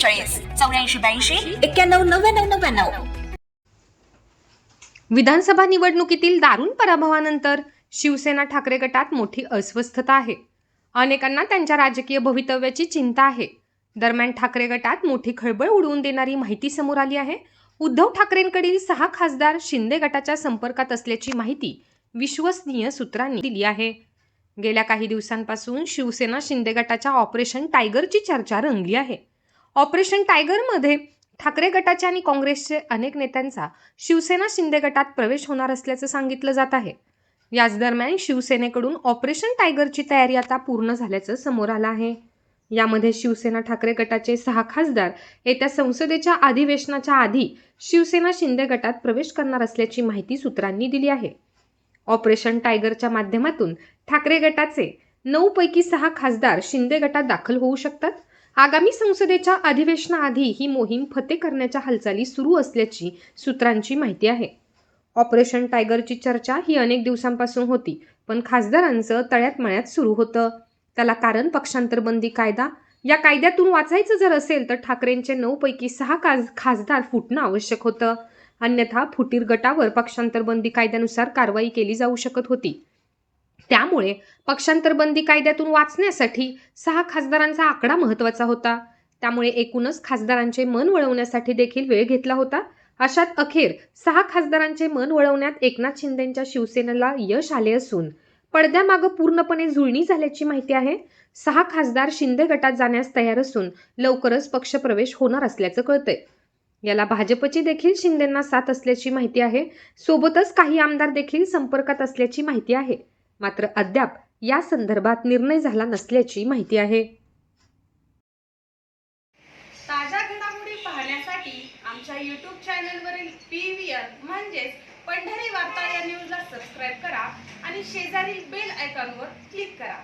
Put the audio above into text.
एकोणचाळीस चौऱ्याऐंशी ब्याऐंशी एक्क्याण्णव नव्याण्णव नव्याण्णव. विधानसभा निवडणुकीतील दारुण पराभवानंतर शिवसेना ठाकरे गटात मोठी अस्वस्थता आहे. अनेकांना त्यांच्या राजकीय भवितव्याची चिंता आहे. दरम्यान ठाकरे गटात मोठी खळबळ उडवून देणारी माहिती समोर आली आहे. उद्धव ठाकरेंकडील सहा खासदार शिंदे गटाच्या संपर्कात असल्याची माहिती विश्वसनीय सूत्रांनी दिली आहे. गेल्या काही दिवसांपासून शिवसेना शिंदे गटाच्या ऑपरेशन टायगरची चर्चा रंगली आहे. ऑपरेशन टायगरमध्ये ठाकरे गटाचे आणि काँग्रेसचे अनेक नेत्यांचा शिवसेना शिंदे गटात प्रवेश होणार असल्याचं सांगितलं जात आहे. याच दरम्यान शिवसेनेकडून ऑपरेशन टायगरची तयारी आता पूर्ण झाल्याचं समोर आलं आहे. यामध्ये शिवसेना ठाकरे गटाचे सहा खासदार येत्या संसदेच्या अधिवेशनाच्या आधी शिवसेना शिंदे गटात प्रवेश करणार असल्याची माहिती सूत्रांनी दिली आहे. ऑपरेशन टायगरच्या माध्यमातून ठाकरे गटाचे नऊ पैकी सहा खासदार शिंदे गटात दाखल होऊ शकतात. आगामी संसदेच्या अधिवेशनाआधी ही मोहीम फते करण्याच्या हालचाली सुरू असल्याची सूत्रांची माहिती आहे. ऑपरेशन टायगरची चर्चा ही अनेक दिवसांपासून होती पण खासदारांचं तळ्यात मळ्यात सुरू होतं. त्याला कारण पक्षांतरबंदी कायदा या कायद्यातून वाचायचं जर असेल तर ठाकरेंचे नऊपैकी सहा खास खासदार फुटणं आवश्यक होतं. अन्यथा फुटीर गटावर पक्षांतरबंदी कायद्यानुसार कारवाई केली जाऊ शकत होती. त्यामुळे पक्षांतर बंदी कायद्यातून वाचण्यासाठी सहा खासदारांचा आकडा महत्त्वाचा होता. त्यामुळे एकूणच खासदारांचे मन वळवण्यासाठी देखील वेळ घेतला होता. अशात अखेर सहा खासदारांचे मन वळवण्यात एकनाथ शिंदेंच्या शिवसेनेला यश आले असून पडद्यामागं पूर्णपणे जुळणी झाल्याची माहिती आहे. सहा खासदार शिंदे गटात जाण्यास तयार असून लवकरच पक्षप्रवेश होणार असल्याचं कळतंय. याला भाजपची देखील शिंदेंना साथ असल्याची माहिती आहे. सोबतच काही आमदार देखील संपर्कात असल्याची माहिती आहे. मात्र अद्याप या संदर्भात निर्णय झाला नसल्याची माहिती आहे. ताज्या घडामोडी पाहण्यासाठी आमच्या यूट्यूब चॅनलवरील पी व्ही म्हणजेच पंढरी वार्ता या न्यूजला सबस्क्राईब करा आणि शेजारील बेल आयकॉनवर क्लिक करा.